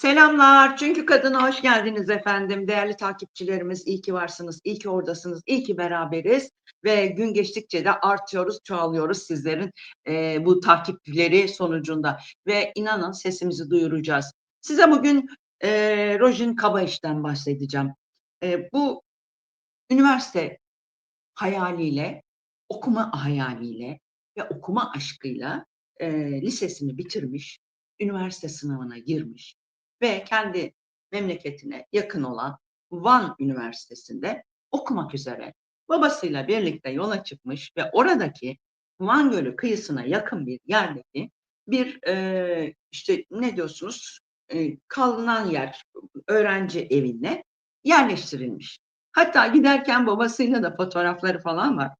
Selamlar. Çünkü kadına hoş geldiniz efendim. Değerli takipçilerimiz iyi ki varsınız, iyi ki oradasınız, iyi ki beraberiz ve gün geçtikçe de artıyoruz, çoğalıyoruz sizlerin e, bu takipleri sonucunda ve inanın sesimizi duyuracağız. Size bugün e, Rojin Kabaiş'ten bahsedeceğim. E, bu üniversite hayaliyle, okuma hayaliyle ve okuma aşkıyla e, lisesini bitirmiş, üniversite sınavına girmiş ve kendi memleketine yakın olan Van Üniversitesi'nde okumak üzere babasıyla birlikte yola çıkmış ve oradaki Van Gölü kıyısına yakın bir yerdeki bir e, işte ne diyorsunuz e, kalınan yer öğrenci evine yerleştirilmiş. Hatta giderken babasıyla da fotoğrafları falan var.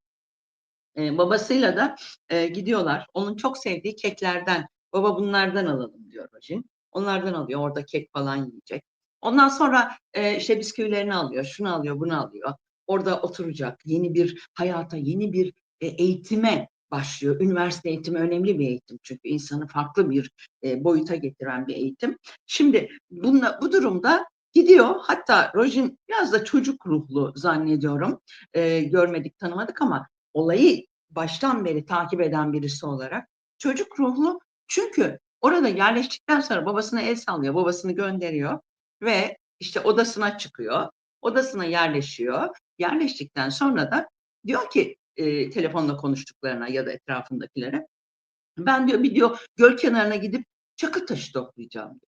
E, babasıyla da e, gidiyorlar. Onun çok sevdiği keklerden, baba bunlardan alalım diyor Rojin. Onlardan alıyor. Orada kek falan yiyecek. Ondan sonra e, işte bisküvilerini alıyor, şunu alıyor, bunu alıyor. Orada oturacak. Yeni bir hayata, yeni bir e, eğitime başlıyor. Üniversite eğitimi önemli bir eğitim çünkü insanı farklı bir e, boyuta getiren bir eğitim. Şimdi bunla, bu durumda gidiyor. Hatta Rojin biraz da çocuk ruhlu zannediyorum. E, görmedik, tanımadık ama olayı baştan beri takip eden birisi olarak çocuk ruhlu çünkü orada yerleştikten sonra babasına el sallıyor, babasını gönderiyor ve işte odasına çıkıyor, odasına yerleşiyor. Yerleştikten sonra da diyor ki e, telefonla konuştuklarına ya da etrafındakilere ben diyor bir diyor göl kenarına gidip çakı taşı toplayacağım.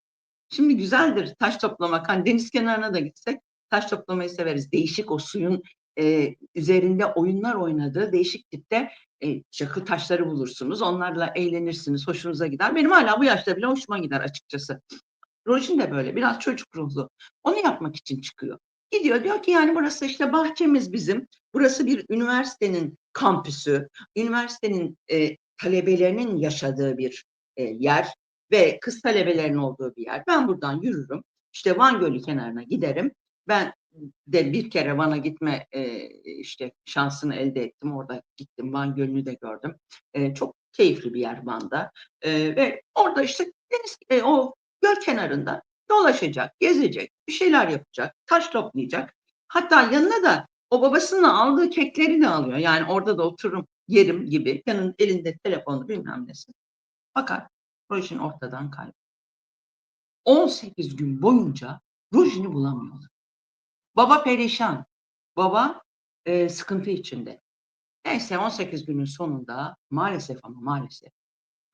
Şimdi güzeldir taş toplamak. Hani deniz kenarına da gitsek taş toplamayı severiz. Değişik o suyun e, üzerinde oyunlar oynadığı değişik tipte e, çakıl taşları bulursunuz. Onlarla eğlenirsiniz, hoşunuza gider. Benim hala bu yaşta bile hoşuma gider açıkçası. Rojin de böyle biraz çocuk ruhlu. Onu yapmak için çıkıyor. Gidiyor diyor ki yani burası işte bahçemiz bizim. Burası bir üniversitenin kampüsü. Üniversitenin e, talebelerinin yaşadığı bir e, yer ve kız talebelerinin olduğu bir yer. Ben buradan yürürüm. İşte Van Gölü kenarına giderim. Ben de bir kere Van'a gitme e, işte şansını elde ettim. Orada gittim. Van Gölü'nü de gördüm. E, çok keyifli bir yer Van'da. E, ve orada işte deniz e, o göl kenarında dolaşacak, gezecek, bir şeyler yapacak, taş toplayacak. Hatta yanına da o babasının aldığı kekleri de alıyor. Yani orada da otururum, yerim gibi. Yanın elinde telefonu bilmem nesi. Fakat Rojin ortadan kayboluyor. 18 gün boyunca Rojin'i bulamıyorlar. Baba perişan. Baba e, sıkıntı içinde. Neyse 18 günün sonunda maalesef ama maalesef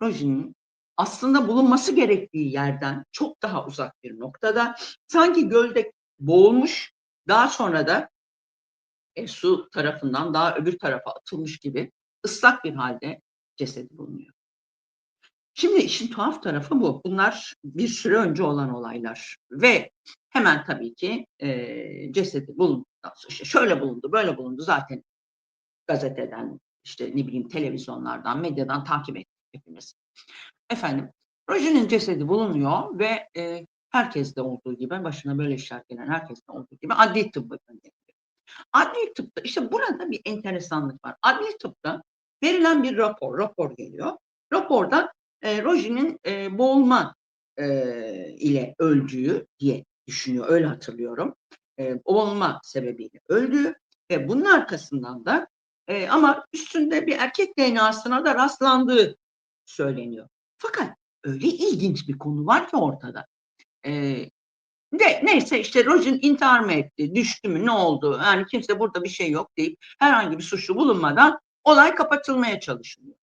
Rojin'in aslında bulunması gerektiği yerden çok daha uzak bir noktada sanki gölde boğulmuş daha sonra da e, su tarafından daha öbür tarafa atılmış gibi ıslak bir halde cesedi bulunuyor. Şimdi işin tuhaf tarafı bu. Bunlar bir süre önce olan olaylar ve hemen tabii ki e, cesedi işte şöyle bulundu, böyle bulundu zaten gazeteden işte ne bileyim televizyonlardan, medyadan takip ettik hepimiz. Efendim, Rojin'in cesedi bulunuyor ve e, herkeste olduğu gibi, başına böyle işler gelen herkeste olduğu gibi adli tıbba gönderiliyor. Adli tıpta, işte burada bir enteresanlık var. Adli tıpta verilen bir rapor, rapor geliyor. Raporda e, Rojin'in e, boğulma e, ile öldüğü diye düşünüyor, öyle hatırlıyorum. E, boğulma sebebiyle öldüğü ve bunun arkasından da e, ama üstünde bir erkek DNA'sına da rastlandığı söyleniyor. Fakat öyle ilginç bir konu var ki ortada. E, de, neyse işte Rojin intihar mı etti, düştü mü, ne oldu? Yani kimse burada bir şey yok deyip herhangi bir suçlu bulunmadan olay kapatılmaya çalışılıyor.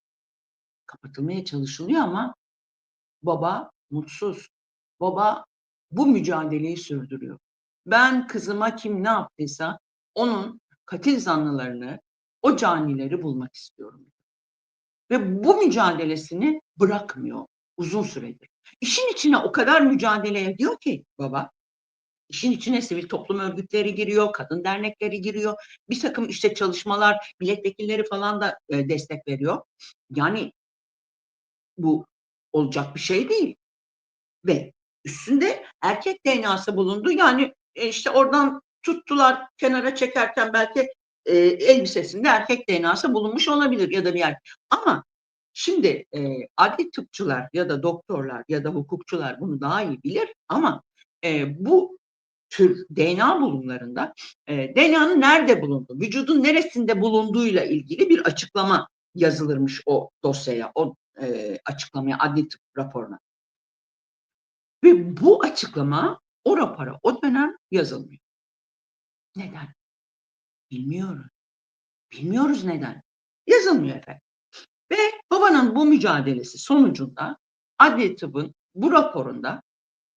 Kapatılmaya çalışılıyor ama baba mutsuz. Baba bu mücadeleyi sürdürüyor. Ben kızıma kim ne yaptıysa onun katil zanlılarını, o canileri bulmak istiyorum. Ve bu mücadelesini bırakmıyor uzun süredir. İşin içine o kadar mücadele ediyor ki baba. İşin içine sivil toplum örgütleri giriyor, kadın dernekleri giriyor. Bir takım işte çalışmalar, milletvekilleri falan da e, destek veriyor. Yani bu olacak bir şey değil. Ve üstünde erkek DNA'sı bulundu. Yani e, işte oradan tuttular kenara çekerken belki e, elbisesinde erkek DNA'sı bulunmuş olabilir ya da bir yer. Ama Şimdi e, adli tıpçılar ya da doktorlar ya da hukukçular bunu daha iyi bilir ama e, bu tür DNA bulumlarında e, DNA'nın nerede bulunduğu, vücudun neresinde bulunduğuyla ilgili bir açıklama yazılırmış o dosyaya, o e, açıklamaya, adli tıp raporuna. Ve bu açıklama o rapora o dönem yazılmıyor. Neden? Bilmiyoruz. Bilmiyoruz neden. Yazılmıyor efendim. Ve babanın bu mücadelesi sonucunda adli tıbbın bu raporunda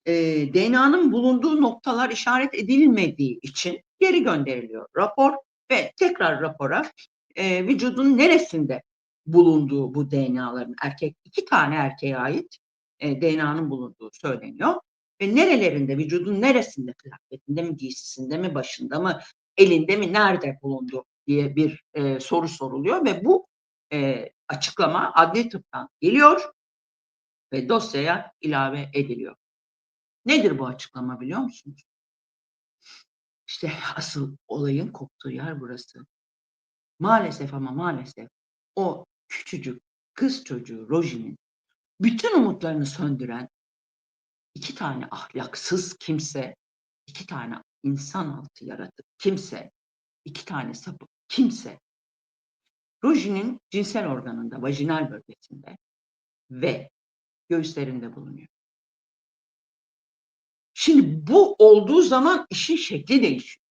e, DNA'nın bulunduğu noktalar işaret edilmediği için geri gönderiliyor rapor ve tekrar rapora e, vücudun neresinde bulunduğu bu DNA'ların erkek iki tane erkeğe ait e, DNA'nın bulunduğu söyleniyor ve nerelerinde vücudun neresinde kıyafetinde mi giysisinde mi başında mı elinde mi nerede bulundu diye bir e, soru soruluyor ve bu e, açıklama adli tıptan geliyor ve dosyaya ilave ediliyor. Nedir bu açıklama biliyor musunuz? İşte asıl olayın koptuğu yer burası. Maalesef ama maalesef o küçücük kız çocuğu Roji'nin bütün umutlarını söndüren iki tane ahlaksız kimse, iki tane insan altı yaratık kimse, iki tane sapık kimse Roji'nin cinsel organında, vajinal bölgesinde ve göğüslerinde bulunuyor. Şimdi bu olduğu zaman işin şekli değişiyor.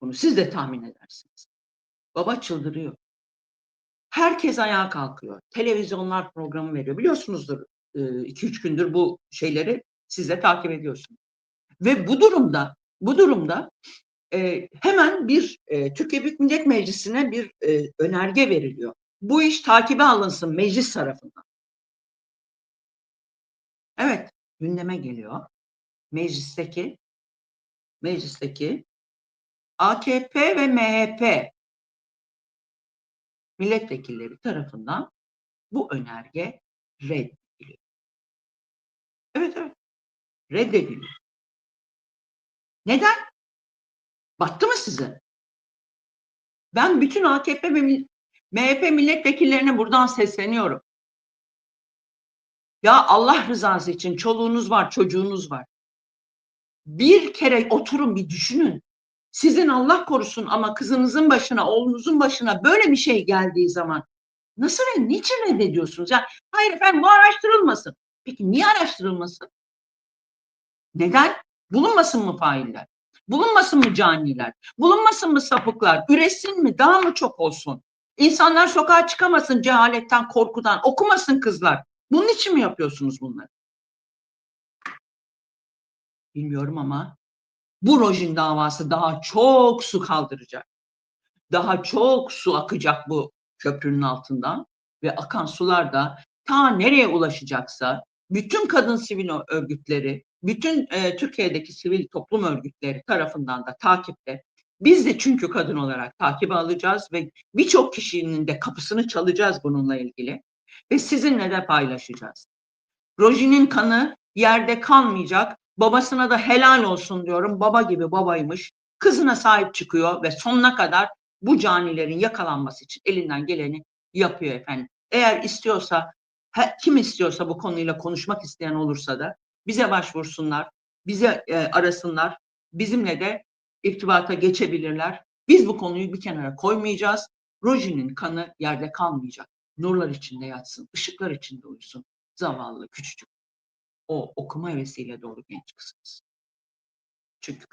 Bunu siz de tahmin edersiniz. Baba çıldırıyor. Herkes ayağa kalkıyor. Televizyonlar programı veriyor. Biliyorsunuzdur 2-3 gündür bu şeyleri siz de takip ediyorsunuz. Ve bu durumda bu durumda e, hemen bir e, Türkiye Büyük Millet Meclisi'ne bir e, önerge veriliyor. Bu iş takibe alınsın meclis tarafından. Evet, gündeme geliyor. Meclisteki meclisteki AKP ve MHP milletvekilleri tarafından bu önerge reddediliyor. Evet evet. Reddediliyor. Neden? Battı mı size? Ben bütün AKP ve MHP milletvekillerine buradan sesleniyorum. Ya Allah rızası için çoluğunuz var, çocuğunuz var. Bir kere oturun bir düşünün. Sizin Allah korusun ama kızınızın başına, oğlunuzun başına böyle bir şey geldiği zaman nasıl ve niçin reddediyorsunuz? Ya hayır efendim bu araştırılmasın. Peki niye araştırılmasın? Neden? Bulunmasın mı failler? Bulunmasın mı caniler? Bulunmasın mı sapıklar? Üretsin mi? Daha mı çok olsun? İnsanlar sokağa çıkamasın cehaletten, korkudan. Okumasın kızlar. Bunun için mi yapıyorsunuz bunları? Bilmiyorum ama bu Rojin davası daha çok su kaldıracak. Daha çok su akacak bu köprünün altından ve akan sular da ta nereye ulaşacaksa bütün kadın sivil örgütleri, bütün e, Türkiye'deki sivil toplum örgütleri tarafından da takipte. Biz de çünkü kadın olarak takip alacağız ve birçok kişinin de kapısını çalacağız bununla ilgili ve sizinle de paylaşacağız. Roji'nin kanı yerde kalmayacak. Babasına da helal olsun diyorum. Baba gibi babaymış. Kızına sahip çıkıyor ve sonuna kadar bu canilerin yakalanması için elinden geleni yapıyor efendim. Eğer istiyorsa kim istiyorsa bu konuyla konuşmak isteyen olursa da bize başvursunlar, bize e, arasınlar, bizimle de irtibata geçebilirler. Biz bu konuyu bir kenara koymayacağız. Roji'nin kanı yerde kalmayacak. Nurlar içinde yatsın, ışıklar içinde uyusun. Zavallı, küçücük. O okuma hevesiyle dolu genç kızımız. Çünkü